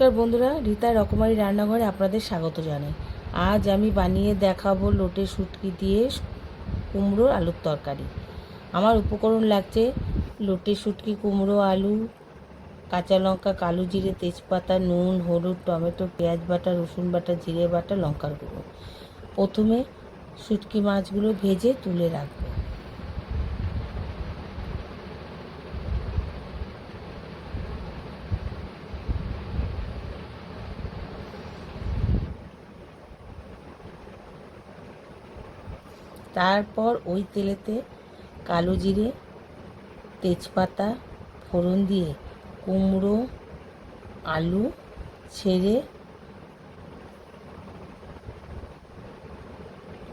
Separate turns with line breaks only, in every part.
নমস্কার বন্ধুরা রীতা রকমারি রান্নাঘরে আপনাদের স্বাগত জানাই। আজ আমি বানিয়ে দেখাবো লোটে শুটকি দিয়ে কুমড়ো আলুর তরকারি। আমার উপকরণ লাগছে লোটে শুটকি, কুমড়ো আলু, কাঁচা লঙ্কা, কালো জিরে, তেজপাতা, নুন, হলুদ, টমেটো, পেঁয়াজ বাটা, রসুন বাটা, জিরে বাটা, লঙ্কার গুঁড়ো। প্রথমে শুটকি মাছগুলো ভেজে তুলে রাখব। তারপর ওই তেলেতে কালো জিরে, তেজপাতা, ফোড়ন দিয়ে কুমড়ো, আলু ছেড়ে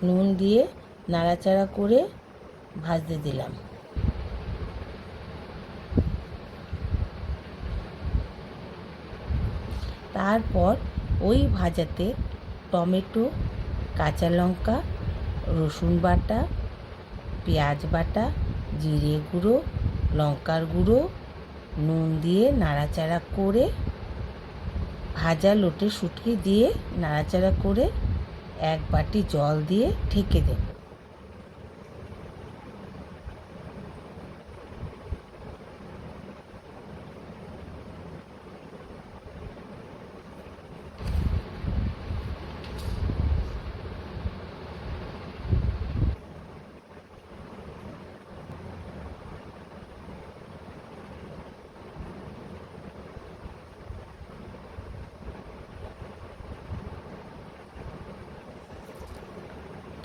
নুন দিয়ে নাড়াচাড়া করে ভাজতে দিলাম। তারপর ওই ভাজাতে টমেটো, কাঁচা লঙ্কা রসুন বাটা, পেঁয়াজ বাটা, জিরে গুঁড়ো, লঙ্কার গুঁড়ো, নুন দিয়ে নাড়াচাড়া করে, ভাজা লোটে শুটকি দিয়ে নাড়াচাড়া করে এক বাটি জল দিয়ে ঢেকে দেব।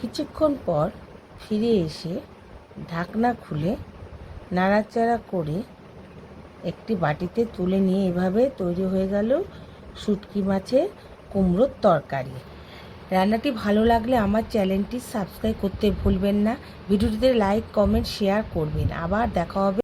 কিছুক্ষণ পর ফিরে এসে ঢাকনা খুলে নাড়াচাড়া করে একটি বাটিতে তুলে নিয়ে এভাবে তৈরি হয়ে গেল শুটকি মাছের কুমড়োর তরকারি। রান্নাটি ভালো লাগলে আমার চ্যানেলটি সাবস্ক্রাইব করতে ভুলবেন না। ভিডিওটিতে লাইক, কমেন্ট, শেয়ার করবেন। আবার দেখা হবে